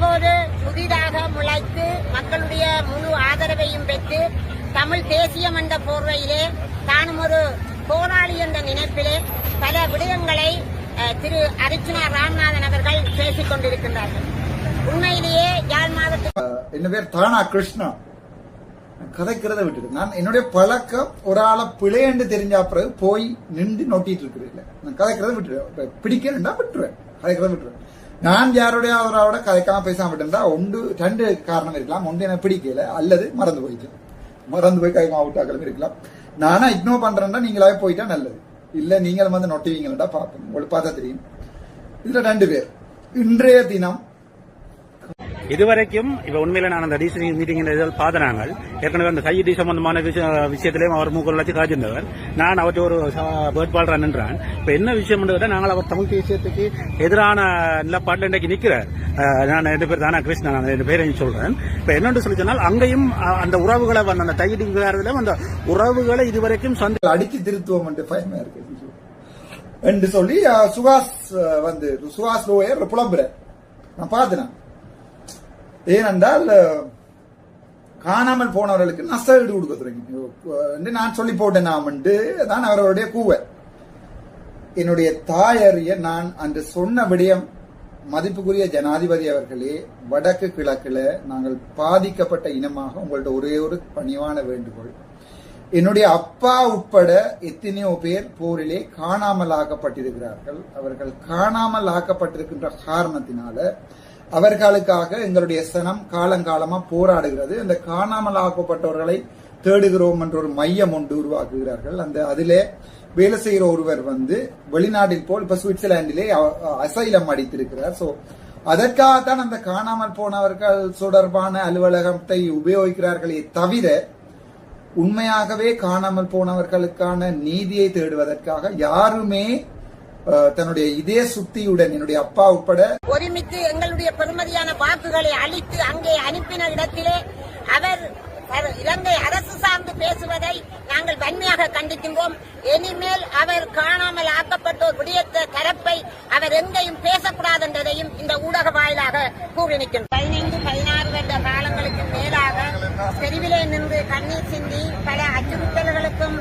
தற்போது புதிதாக முளைத்து மக்களுடைய முழு ஆதரவையும் பெற்று தமிழ் தேசியம் என்ற போர்வையிலே தானும் ஒரு போராளி என்ற நினைப்பிலே பல விடயங்களை திரு அர்ச்சனா ராமநாதன் அவர்கள் பேசிக் கொண்டிருக்கின்றார்கள். உண்மையிலேயே யாழ் மாவட்ட என்ன பேர்? தானா கிருஷ்ணா. கதைக்கிறத விட்டுட்டு. நான் என்னுடைய பழக்கம் ஒரு ஆளை பிழையண்டு தெரிஞ்சா பிறகு போய் நின்று நோட்டிட்டு இருக்கிறேன் நான் கதைக்கிறத விட்டுருவேன். பிடிக்கணும்னா விட்டுருவேன். கதைக்கிறத விட்டுருவேன். நான் யாருடைய அவரோட கதைக்காம பேசாம விட்டேன்டா ஒன்று ரெண்டு காரணம் இருக்கலாம். ஒன்று எனக்கு பிடிக்கல அல்லது மறந்து போயிட்டு மறந்து போய் கைமா விட்டாக்களும் இருக்கலாம். நானா இக்னோர் பண்றேன்னா நீங்களாவே போயிட்டா நல்லது. இல்ல நீங்களும் வந்து நொட்டுவீங்களா பார்ப்போம். உங்களுக்கு பார்த்தா தெரியும். இதுல ரெண்டு பேர். இன்றைய தினம் இதுவரைக்கும் இப்ப உண்மையில நான் அந்த டிசி மீட்டிங் இதில் நாங்கள் ஏற்கனவே அந்த கையடி சம்பந்தமான விஷய- அவர் மூக்கல் வச்சு காய்ச்சிருந்தவர். நான் அவற்றை ஒரு வேட்பாளராக நின்றான் இப்ப என்ன விஷயம் நாங்கள் அவர் தமிழ் தேசியத்துக்கு எதிரான நிலப்பாட்டில் இன்றைக்கு நிற்கிறார். அஹ், நான் ரெண்டு பேர் தானா கிருஷ்ணன் நான் ரெண்டு பேரையும் சொல்றேன். இப்ப என்னென்று சொல்லி சொன்னால் அங்கேயும் அந்த உறவுகளை வந்த அந்த கையடி விவகாரத்திலும் அந்த உறவுகளை இதுவரைக்கும் சந்தை அடிச்சு திருத்துவோம் பயமா இருக்கு. என்று சொல்லி சுகாஸ் வந்து சுகாஸ் லோயர் புலம்புற நான் பார்த்தேன். ஏனென்றால் காணாமல் போனவர்களுக்கு நஷ்ட ஈடு கொடுக்க தொடங்கி நான் சொல்லி போட்டேன் நான் தான் அவர்களுடைய கூவை. என்னுடைய தாயறிய நான் அன்று சொன்ன விடயம் மதிப்புக்குரிய ஜனாதிபதி அவர்களே வடக்கு கிழக்கில் நாங்கள் பாதிக்கப்பட்ட இனமாக உங்கள்ட்ட ஒரே ஒரு பணிவான வேண்டுகோள். என்னுடைய அப்பா உட்பட எத்தனையோ பேர் போரிலே காணாமல் ஆக்கப்பட்டிருக்கிறார்கள் அவர்கள் காணாமல் ஆக்கப்பட்டிருக்கின்ற காரணத்தினால அவர்களுக்காக எங்களுடைய சனம் காலங்காலமா போராடுகிறது. அந்த காணாமல் ஆக்கப்பட்டவர்களை தேடுகிறோம் என்ற ஒரு மையம் ஒன்று உருவாக்குகிறார்கள். அந்த அதிலே வேலை செய்கிற ஒருவர் வந்து வெளிநாட்டில் போல் இப்ப சுவிட்சர்லாந்திலே அசைலம் அடித்திருக்கிறார். சோ அதற்காகத்தான் அந்த காணாமல் போனவர்கள் தொடர்பான அலுவலகத்தை உபயோகிக்கிறார்களே தவிர உண்மையாகவே காணாமல் போனவர்களுக்கான நீதியை தேடுவதற்காக யாருமே தன்னுடைய இதே சுத்தியுடன் என்னுடைய அப்பா உட்பட ஒருமித்து எங்களுடைய பெருமதியான வாக்குகளை அளித்து அங்கே அனுப்பின இடத்திலே அவர் இலங்கை அரசு சார்ந்து பேசுவதை நாங்கள் வன்மையாக கண்டிக்கின்றோம். இனிமேல் அவர் காணாமல் ஆக்கப்பட்டோர் விடியத்த தரப்பை அவர் எங்கேயும் பேசக்கூடாது என்றதையும் இந்த ஊடக வாயிலாக கூறி நிற்கின்றோம் பதினைந்து பதினாறு வருட காலங்களுக்கு மேலாக தெருவிலே நின்று கண்ணீர் சிந்தி பல அச்சுறுத்தல்களுக்கும்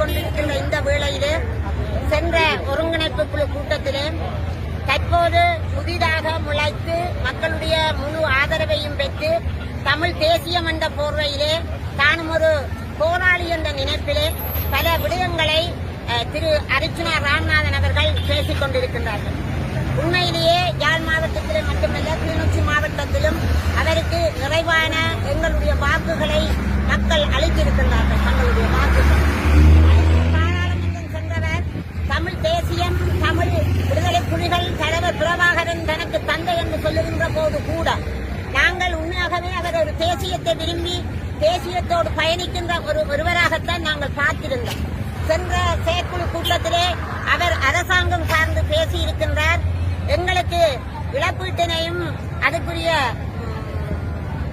கொண்டிருக்கின்ற இந்த வேளையிலே சென்ற ஒருங்கிணைப்பு குழு கூட்டத்திலே தற்போது புதிதாக முளைத்து மக்களுடைய முழு ஆதரவையும் பெற்று தமிழ் தேசியம் என்ற போர்வையிலே தானும் ஒரு போராளி என்ற நினைப்பிலே பல விடயங்களை திரு அர்ச்சுனா ராமநாதன் அவர்கள் பேசிக் கொண்டிருக்கின்றார்கள். உண்மையிலேயே யாழ் மாவட்டத்திலே மட்டுமல்ல கிளிநொச்சி மாவட்டத்திலும் அவருக்கு நிறைவான எங்களுடைய வாக்குகளை மக்கள் அளித்திருக்கின்றார்கள் தங்களுடைய வாக்குகள். தமிழ் தேசியம் தமிழ் விடுதலை புலிகள் தலைவர் பிரபாகரன் தனக்கு தந்தை என்று சொல்லுகின்ற போது கூட நாங்கள் உண்மையாகவே அவர் ஒரு தேசியத்தை விரும்பி தேசியத்தோடு பயணிக்கின்ற ஒரு ஒருவராகத்தான் நாங்கள் பார்த்திருந்தோம். சென்ற செயற்குழு கூட்டத்திலே அவர் அரசாங்கம் சார்ந்து பேசி இருக்கின்றார் எங்களுக்கு இழப்பீட்டினையும் அதுக்குரிய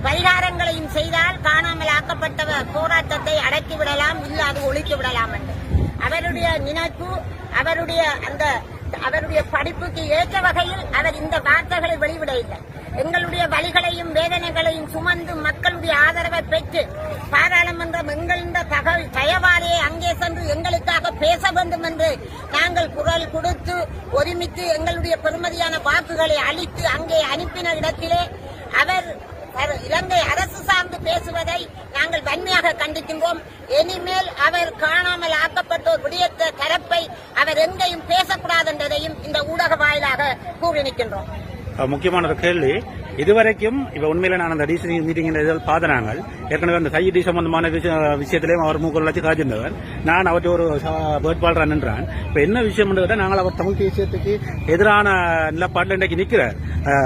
பரிகாரங்களையும் செய்தால் காணாமல் ஆக்கப்பட்டவர் போராட்டத்தை அடக்கிவிடலாம் இல்லை அது ஒழித்து விடலாம் என்று. அவருடைய நினைப்பு அவருடைய அந்த அவருடைய படிப்புக்கு ஏற்ற வகையில் அவர் இந்த வார்த்தைகளை வெளிவிடவில்லை எங்களுடைய வழிகளையும் வேதனைகளையும் சுமந்து மக்களுடைய ஆதரவை பெற்று பாராளுமன்றம் எங்களின் தகவல் தயவாலே அங்கே சென்று எங்களுக்காக பேச வேண்டும் என்று நாங்கள் குரல் கொடுத்து ஒருமித்து எங்களுடைய பெருமதியான வாக்குகளை அளித்து அங்கே அனுப்பின இடத்திலே அவர் இலங்கை அரசு சார்ந்து பேசுவதை நாங்கள் வன்மையாக கண்டிக்கின்றோம். இனிமேல் அவர் காணாமல் ஆக்கப்பட்டோர் விடியத்த தரப்பை அவர் எங்கேயும் பேசக்கூடாது என்பதையும் இந்த ஊடக வாயிலாக கூறி நிற்கின்றோம். முக்கியமான ஒரு கேள்வி. இதுவரைக்கும் இப்ப உண்மையில நான் அந்த டிசி மீட்டிங் பார்த்த நாங்கள் ஏற்கனவே அந்த கையடி சம்பந்தமான விஷயத்திலையும் அவர் மூக்கள் வச்சு காய்ச்சிருந்தவர் நான் அவற்றை ஒரு வேட்பாளராக நின்றான். இப்ப என்ன விஷயம் நாங்கள் அவர் தமிழ் தேசியத்துக்கு எதிரான நிலப்பாட்டில் இன்றைக்கு நிற்கிறார்.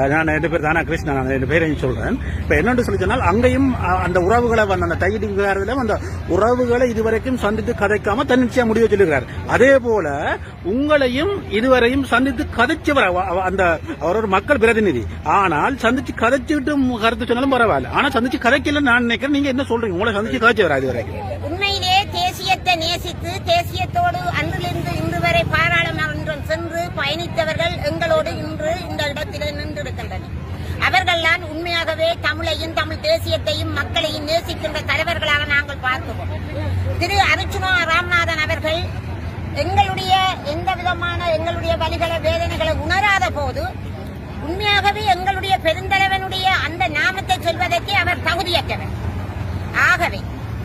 நான் ரெண்டு பேர் தானா கிருஷ்ணன் நான் ரெண்டு பேரையும் சொல்றேன். இப்ப என்னென்று சொல்லி சொன்னால் அங்கேயும் அந்த உறவுகளை வந்து அந்த கையடி அந்த உறவுகளை இதுவரைக்கும் சந்தித்து கதைக்காம தன்னிச்சையா முடிவு சொல்லுகிறார் அதே போல உங்களையும் இதுவரையும் சந்தித்து கதைச்சவர் அந்த அவர் ஒரு மக்கள் பிரதிநிதி. ஆனால் சந்திச்சு கதைச்சுட்டு கருத்து சொன்னாலும் பரவாயில்ல. ஆனா சந்திச்சு கதைக்கல நான் நினைக்கிறேன். நீங்க என்ன சொல்றீங்க? உங்களை சந்திச்சு கதைச்சு வராது வரைக்கும் உண்மையிலே தேசியத்தை நேசித்து தேசியத்தோடு அன்றிலிருந்து இன்று வரை பாராளுமன்றம் சென்று பயணித்தவர்கள் எங்களோடு இன்று இந்த இடத்திலே நின்றிருக்கின்றனர். அவர்கள்தான் உண்மையாகவே தமிழையும் தமிழ் தேசியத்தையும் மக்களையும் நேசிக்கின்ற தலைவர்களாக நாங்கள் பார்க்கிறோம். திரு அருச்சுனா ராம்நாதன் அவர்கள் எங்களுடைய எந்த விதமான எங்களுடைய வழிகளை வேதனைகளை உணராத போது உண்மையாகவே எங்களுடைய பெருந்தலைவனுடைய அந்த நாமத்தை சொல்வதற்கு அவர் தகுதியற்றவர். ஆகவே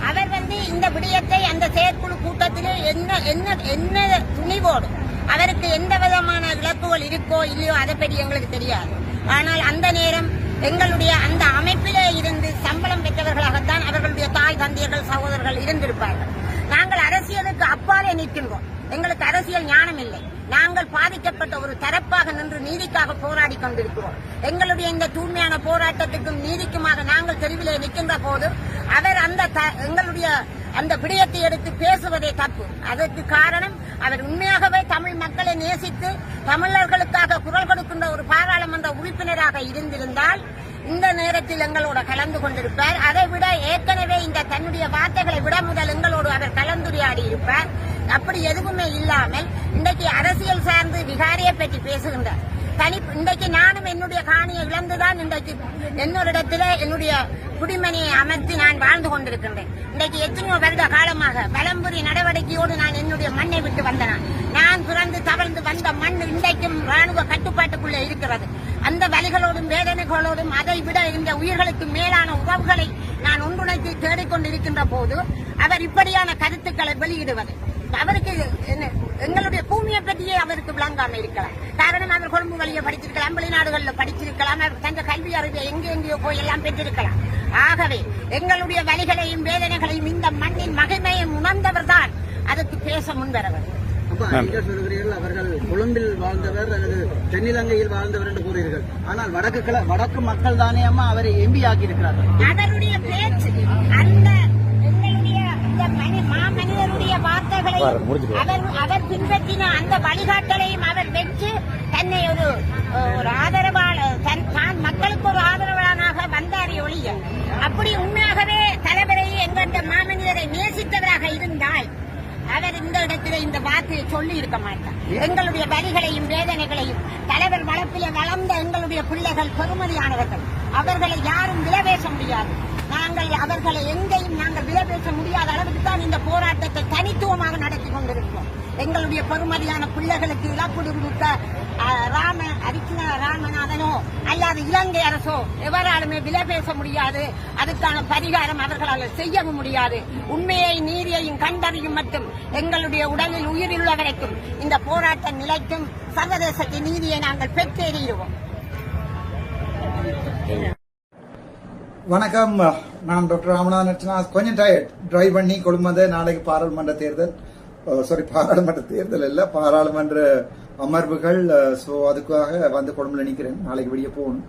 அவர் வந்து இந்த விடயத்தை அந்த செயற்குழு கூட்டத்திலே என்ன என்ன என்ன துணிவோடு அவருக்கு எந்த விதமான இழப்புகள் இருக்கோ இல்லையோ அதை பற்றி எங்களுக்கு தெரியாது. ஆனால் அந்த நேரம் எங்களுடைய அந்த அமைப்பிலே இருந்து சம்பளம் பெற்றவர்களாகத்தான் அவர்களுடைய தாய் தந்தையர்கள் சகோதரர்கள் இருந்திருப்பார்கள். நாங்கள் அரசியலுக்கு அப்பாலே நிற்கின்றோம். எங்களுக்கு அரசியல் ஞானம் இல்லை. நாங்கள் பாதிக்கப்பட்ட ஒரு தரப்பாக நின்று நீதிக்காக போராடி கொண்டிருக்கிறோம். எங்களுடைய இந்த தூய்மையான போராட்டத்துக்கும் நீதிக்குமாக நாங்கள் தெருவிலே நிற்கின்ற போது அவர் அந்த த- எங்களுடைய அந்த விடயத்தை எடுத்து பேசுவதே தப்பு. அதற்கு காரணம் அவர் உண்மையாகவே தமிழ் மக்களை நேசித்து தமிழர்களுக்காக குரல் கொடுக்கின்ற ஒரு பாராளுமன்ற உறுப்பினராக இருந்திருந்தால் இந்த நேரத்தில் எங்களோட கலந்து கொண்டிருப்பார். அதை விட ஏற்கனவே இந்த தன்னுடைய வார்த்தைகளை விட முதல் எங்களோடு அவர் கலந்துரையாடி இருப்பார். அப்படி எதுவுமே இல்லாமல் இன்றைக்கு அரசியல் சார்ந்து விகாரியை பற்றி பேசுகின்றார். தனி இன்றைக்கு நானும் என்னுடைய காணியை இழந்துதான் இன்றைக்கு என்னொரு என்னுடைய குடிமனையை அமர்த்தி நான் வாழ்ந்து கொண்டிருக்கின்றேன். இன்றைக்கு எத்தனையோ வருட காலமாக பலம்புரி நடவடிக்கையோடு நான் என்னுடைய மண்ணை விட்டு வந்தேன்? நான் பிறந்து தவழ்ந்து வந்த மண் இன்றைக்கும் ராணுவ கட்டுப்பாட்டுக்குள்ளே இருக்கிறது. அந்த வலிகளோடும் வேதனைகளோடும் அதை விட இந்த உயிர்களுக்கு மேலான உறவுகளை நான் ஒன்றுணைத்து தேடிக்கொண்டிருக்கின்ற போது அவர் இப்படியான கருத்துக்களை வெளியிடுவது. அவருக்கு எங்களுடைய பூமியை பற்றியே அவருக்கு விளங்காம இருக்கலாம். காரணம் அவர் கொழும்பு வழியை படிச்சிருக்கலாம் வெளிநாடுகளில் படிச்சிருக்கலாம் அவர் தந்த கல்வி அறிவை எங்கே எங்கேயோ போய் எல்லாம் பெற்றிருக்கலாம். ஆகவே எங்களுடைய வலிகளையும் வேதனைகளையும் இந்த மண்ணின் மகிமையும் உணர்ந்தவர் தான் அதுக்கு பேச முன்வரவர். சொல்கிறீர்கள் அவர்கள் கொழும்பில் வாழ்ந்தவர் அல்லது தென்னிலங்கையில் வாழ்ந்தவர் என்று கூறுகிறீர்கள். ஆனால் வடக்கு வடக்கு மக்கள் தானே அம்மா அவரை எம்பி ஆக்கி இருக்கிறார்கள் அவருடைய பேச்சு அந்த மாமனிதருடைய வார்த்தைகளை. அவர் அவர் பின்பற்றின அந்த வழிகாட்டலையும் அவர் வென்று தன்னை ஒரு ஒரு ஆதரவாளர் தன் தான் மக்களுக்கு ஒரு ஆதரவாளனாக வந்தாரே ஒழிய அப்படி உண்மையாகவே தலைவரை எங்கள் மாமனிதரை நேசித்தவராக இருந்தால் அவர் இந்த இடத்துல இந்த வார்த்தையை சொல்லி இருக்க மாட்டார் எங்களுடைய வலிகளையும் வேதனைகளையும் தலைவர் வளர்ப்பிலே வளர்ந்த எங்களுடைய பிள்ளைகள் பெருமதியானவர்கள். அவர்களை யாரும் விலை பேச முடியாது. நாங்கள் அவர்களை எங்கேயும் நாங்கள் விலை பேச முடியாத அளவுக்கு தான் இந்த போராட்டத்தை தனித்துவமாக நடத்தி கொண்டிருக்கிறோம். எங்களுடைய பெருமதியான பிள்ளைகளுக்கு இழப்பீடு கொடுத்த அஹ், ராம அரிக்கின ராமநாதனோ அல்லது இலங்கை அரசோ எவராலுமே விலை பேச முடியாது. அதுக்கான பரிகாரம் அவர்களால் செய்யவும் முடியாது. உண்மையை நீதியையும் கண்டறியும் மட்டும் எங்களுடைய உடலில் உயிரிலுள்ள வரைக்கும் இந்த போராட்டம் நிலைக்கும் சர்வதேசத்தின் நீதியை நாங்கள் பெற்றேறிடுவோம். வணக்கம். நான் டாக்டர் ராமநாதன் நட்சனா கொஞ்சம் டயர்ட் டிரைவ் பண்ணி கொழும்பது நாளைக்கு பாராளுமன்ற தேர்தல். சாரி பாராளுமன்ற தேர்தல் இல்ல பாராளுமன்ற அமர்வுகள். ஸோ அதுக்காக வந்து கொழும்புல நிற்கிறேன் நாளைக்கு வெளியே போகணும்.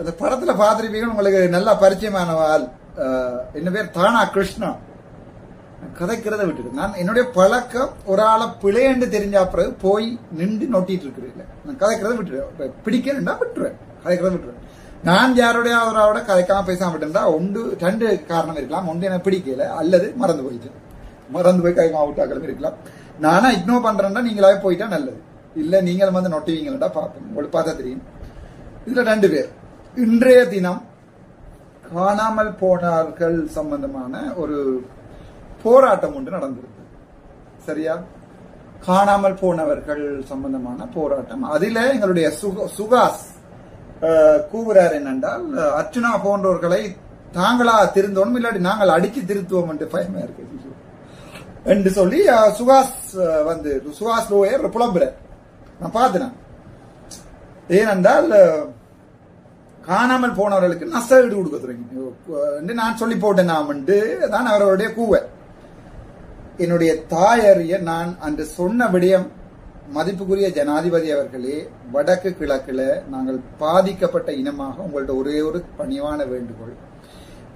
அந்த படத்துல பார்த்துருப்பீங்க உங்களுக்கு நல்லா பரிச்சயமானவாள். என்ன பேர்? தானா கிருஷ்ணா. கதைக்கிறத விட்டுட்டு. நான் என்னுடைய பழக்கம் ஒரு ஆளை பிழையண்டு தெரிஞ்சா பிறகு போய் நின்று நொட்டிட்டு இருக்கிறேன். நான் கதைக்கிறத விட்டுருவேன் பிடிக்கிறேன்டா விட்டுருவேன் கதைக்கிறத விட்டுருவேன் நான் யாருடைய அவரோட கதைக்காம பேசாம விட்டுருந்தா ஒன்று ரெண்டு காரணம் இருக்கலாம். ஒன்று எனக்கு பிடிக்கல அல்லது மறந்து போயிட்டேன் மறந்து போய் கை விட்டாக்களும் இருக்கலாம். நானா இக்னோர் பண்ணுறேன்னா நீங்களாவே போயிட்டா நல்லது. இல்லை நீங்களும் வந்து நொட்டுவீங்களா பார்ப்போம் உங்களுக்கு பார்த்தா தெரியும். இதில் ரெண்டு பேர். இன்றைய தினம் காணாமல் போனார்கள் சம்பந்தமான ஒரு போராட்டம் ஒன்று நடந்திருக்கு. சரியா? காணாமல் போனவர்கள் சம்பந்தமான போராட்டம். அதில் எங்களுடைய சுக- சுகாஸ் கூவுறார் என்னென்றால் அர்ச்சுனா போன்றவர்களை தாங்களா திருந்தோனும் இல்லாட்டி நாங்கள் அடிச்சு திருத்துவோம் என்று பயமா இருக்கு என்று சொல்லி. சுகாஸ் வந்து சுகாஸ் லோயர் புலம்புற. நான் பார்த்தேன் ஏனென்றால் காணாமல் போனவர்களுக்கு நஷ்ட ஈடு கொடுக்க தொடங்கி நான் சொல்லி போட்டேன் நான் தான் அவர்களுடைய கூவை. என்னுடைய தாயறிய நான் அன்று சொன்ன விடயம் மதிப்புக்குரிய ஜனாதிபதி அவர்களே வடக்கு கிழக்கில் நாங்கள் பாதிக்கப்பட்ட இனமாக உங்கள்ட்ட ஒரே ஒரு பணிவான வேண்டுகோள்.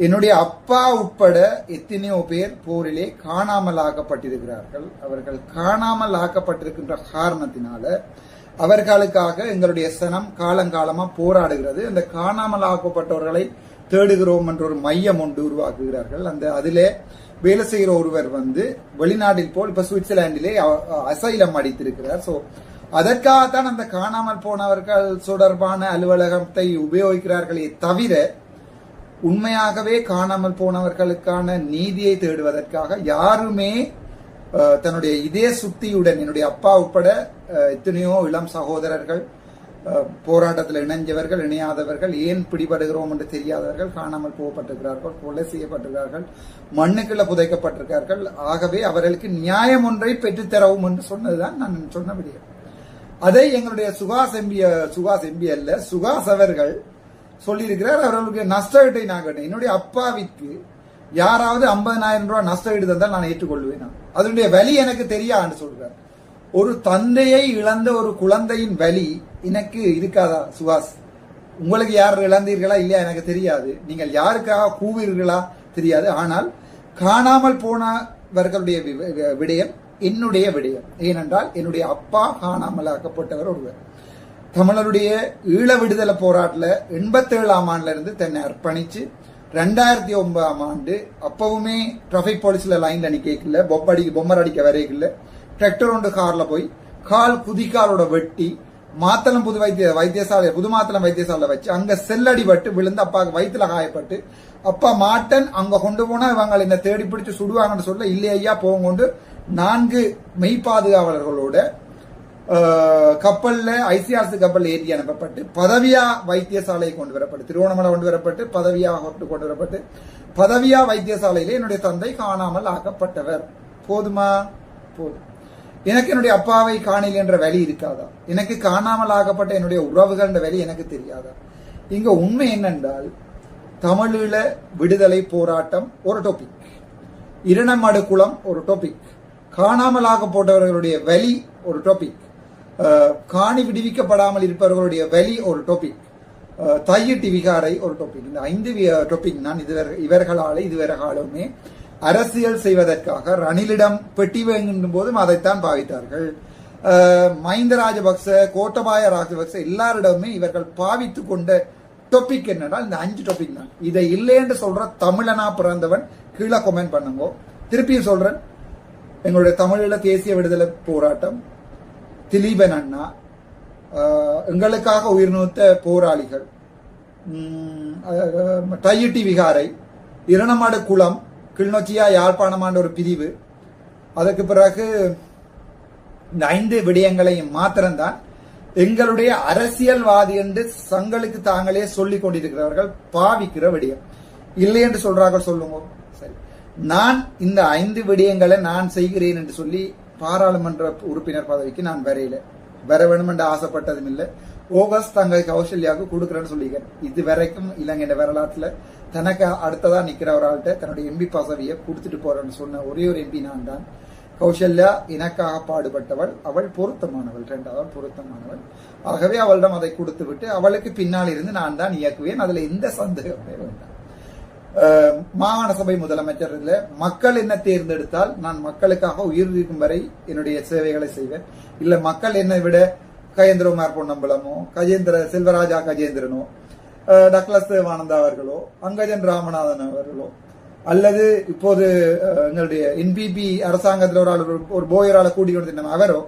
என்னுடைய அப்பா உட்பட எத்தனையோ பேர் போரிலே காணாமல் ஆக்கப்பட்டிருக்கிறார்கள் அவர்கள் காணாமல் ஆக்கப்பட்டிருக்கின்ற காரணத்தினால அவர்களுக்காக எங்களுடைய சனம் காலங்காலமாக போராடுகிறது. அந்த காணாமல் ஆக்கப்பட்டவர்களை தேடுகிறோம் என்ற ஒரு மையம் ஒன்று உருவாக்குகிறார்கள். அந்த அதிலே வேலை செய்கிற ஒருவர் வந்து வெளிநாட்டில் போல் இப்ப சுவிட்சர்லாண்டிலே அசைலம் அடித்திருக்கிறார். சோ அதற்காகத்தான் அந்த காணாமல் போனவர்கள் தொடர்பான அலுவலகத்தை உபயோகிக்கிறார்களே தவிர உண்மையாகவே காணாமல் போனவர்களுக்கான நீதியை தேடுவதற்காக யாருமே தன்னுடைய இதே சுத்தியுடன் என்னுடைய அப்பா உட்பட எத்தனையோ இளம் சகோதரர்கள் போராட்டத்தில் இணைஞ்சவர்கள் இணையாதவர்கள் ஏன் பிடிபடுகிறோம் என்று தெரியாதவர்கள் காணாமல் போகப்பட்டிருக்கிறார்கள் கொலை செய்யப்பட்டிருக்கிறார்கள் மண்ணுக்குள்ள புதைக்கப்பட்டிருக்கிறார்கள். ஆகவே அவர்களுக்கு நியாயம் ஒன்றை பெற்றுத்தரவும் என்று சொன்னதுதான் நான் சொன்ன விடயம். அதை எங்களுடைய சுகாஸ் எம்பி சுகாஸ் எம்பி அல்ல சுகாஸ் அவர்கள் சொல்லியிருக்கிறார். அவர்களுக்கு நஷ்டஈட்டை நான் கேட்டேன். என்னுடைய அப்பாவிற்கு யாராவது 50000 ரூபாய் நஷ்டஈடு தந்தால் நான் ஏற்றுக்கொள்வேன்? அதனுடைய வலி எனக்கு தெரியான்னு சொல்றார். ஒரு தந்தையை இழந்த ஒரு குழந்தையின் வலி எனக்கு இருக்காதா சுகாஸ் உங்களுக்கு யார் இழந்தீர்களா இல்லையா எனக்கு தெரியாது. நீங்கள் யாருக்காக கூவீர்களா தெரியாது. ஆனால் காணாமல் போனவர்களுடைய வி- விடயம் என்னுடைய விடயம். ஏனென்றால் என்னுடைய அப்பா காணாமல் ஆக்கப்பட்டவர் ஒருவர். தமிழருடைய ஈழ விடுதலை போராட்டில் எண்பத்தேழாம் ஆண்டுல இருந்து தன்னை அர்ப்பணிச்சு ரெண்டாயிரத்தி ஒன்பதாம் ஆண்டு அப்பவுமே டிராபிக் போலீஸ்ல லைன்ல நிக்கல பொம்மடி பொம்மர் அடிக்க வரைக்கல டிராக்டர் ஒன்று கார்ல போய் கால் குதிக்காலோட வெட்டி மாத்தளம் புது வைத்திய வைத்தியசாலை புது மாத்தளம் வைத்தியசாலை வச்சு அங்க செல்லடிபட்டு விழுந்து அப்பாவுக்கு வயிற்றுல காயப்பட்டு அப்பா மாட்டன் அங்க கொண்டு போனா இவங்க என்ன தேடி பிடிச்சு சுடுவாங்கன்னு சொல்ல இல்லையா ஐயா போங்கொண்டு நான்கு மெய் பாதுகாவலர்களோட கப்பல்ல ஐசிஆர்சி கப்பல் ஏற்றி அனுப்பப்பட்டு பதவியா வைத்தியசாலை கொண்டு வரப்பட்டு திருவோணமலை கொண்டு வரப்பட்டு பதவியா கொண்டு கொண்டு வரப்பட்டு பதவியா வைத்தியசாலையிலே என்னுடைய தந்தை காணாமல் ஆக்கப்பட்டவர் போதுமா போதும் எனக்கு என்னுடைய அப்பாவை காணில் என்ற வழி இருக்காதா? எனக்கு காணாமல் ஆகப்பட்ட என்னுடைய உறவுகள் என்ற வழி எனக்கு தெரியாதா? இங்க உண்மை என்னென்றால் தமிழீழ விடுதலை போராட்டம் ஒரு டாபிக் இரணமடு குளம் ஒரு டாபிக் காணாமலாக போட்டவர்களுடைய வலி ஒரு டாபிக் காணி விடுவிக்கப்படாமல் இருப்பவர்களுடைய வலி ஒரு டாபிக் தையிட்டு விகாரை ஒரு டாபிக் இந்த ஐந்து டாபிக் நான் இதுவரை இவர்களாலே இதுவரை காலமே அரசியல் செய்வதற்காக ரணிலிடம் பெட்டி வேண்டும் போதும் அதைத்தான் பாவித்தார்கள். மஹிந்த ராஜபக்ச கோட்டபாய ராஜபக்ச எல்லாரிடமே இவர்கள் பாவித்துக் கொண்ட டொபிக் என்னன்னா இந்த அஞ்சு டொபிக் தான். இதை இல்லைன்னு சொல்ற தமிழனா பிறந்தவன் கீழே கொமெண்ட் பண்ணுங்க. திருப்பியும் சொல்றேன். எங்களுடைய தமிழீழ தேசிய விடுதலை போராட்டம் திலீபன் அண்ணா எங்களுக்காக உயிர் நூத்த போராளிகள் டையிட்டி விகாரை இரணமாடு குளம் கிளிநொச்சியா யாழ்ப்பாணமாண்ட ஒரு பிரிவு. அதற்கு பிறகு இந்த ஐந்து விடயங்களையும் மாத்திரம்தான் எங்களுடைய அரசியல்வாதி என்று தங்களுக்கு தாங்களே சொல்லிக் கொண்டிருக்கிறார்கள் பாவிக்கிற விடயம். இல்லை என்று சொல்றார்கள் சொல்லுங்க. சரி. நான் இந்த ஐந்து விடயங்களை நான் செய்கிறேன் என்று சொல்லி பாராளுமன்ற உறுப்பினர் பதவிக்கு நான் வரையில வர வேணும் என்று ஆசைப்பட்டதும் இல்லை. ஓகஸ்ட் தங்கள் கௌசல்யாவுக்கு கொடுக்குறேன்னு சொல்லிக்கிறேன் இது வரைக்கும் இலங்கை வரலாற்றுல தனக்கு அடுத்ததா நிக்கிற ஒரு ஆள்கிட்ட தன்னுடைய எம்பி பதவியை கொடுத்துட்டு போறேன்னு சொன்ன ஒரே ஒரு எம்பி நான் தான் கௌசல்யா எனக்காக பாடுபட்டவள். அவள் பொருத்தமானவள். இரண்டாவது பொருத்தமானவள். ஆகவே அவளிடம் அதை கொடுத்து விட்டு அவளுக்கு பின்னால் இருந்து நான் தான் இயக்குவேன். அதுல எந்த சந்தேகமே வேண்டாம். மாகாண சபை முதலமைச்சர் இல்ல. மக்கள் என்ன தேர்ந்தெடுத்தால் நான் மக்களுக்காக உயிர் இருக்கும் வரை என்னுடைய சேவைகளை செய்வேன். இல்ல மக்கள் என்னை விட கஜேந்திரகுமார் பொன்னம்பலமோ கஜேந்திர செல்வராஜா கஜேந்திரனோ டக்ளஸ் தேவானந்தா அவர்களோ அங்கஜன் ராமநாதன் அவர்களோ அல்லது இப்போது எங்களுடைய என்பிபி அரசாங்கத்தில் ஒரு ஆள் ஒரு- போயரால் போயரால கூடி கொண்டு அவரோ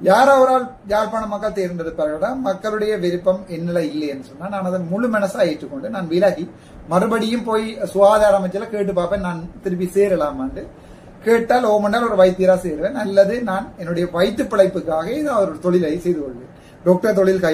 யார் அவரால் யாழ்ப்பாண மக்கள் தேர்ந்தெடுப்பார்களா மக்களுடைய விருப்பம் என்னில இல்லைன்னு சொன்னால் நான் அதை முழு மனசாக ஏற்றுக்கொண்டு நான் விலகி மறுபடியும் போய் சுகாதார அமைச்சர்ல கேட்டு பார்ப்பேன் நான் திருப்பி சேரலாமான்னு கேட்டால் ஓமண்டால் ஒரு வைத்தியராக சேருவேன் அல்லது நான் என்னுடைய வயிற்று பிழைப்புக்காக நான் ஒரு தொழிலை செய்து கொள்வேன். டாக்டர் தொழில் கை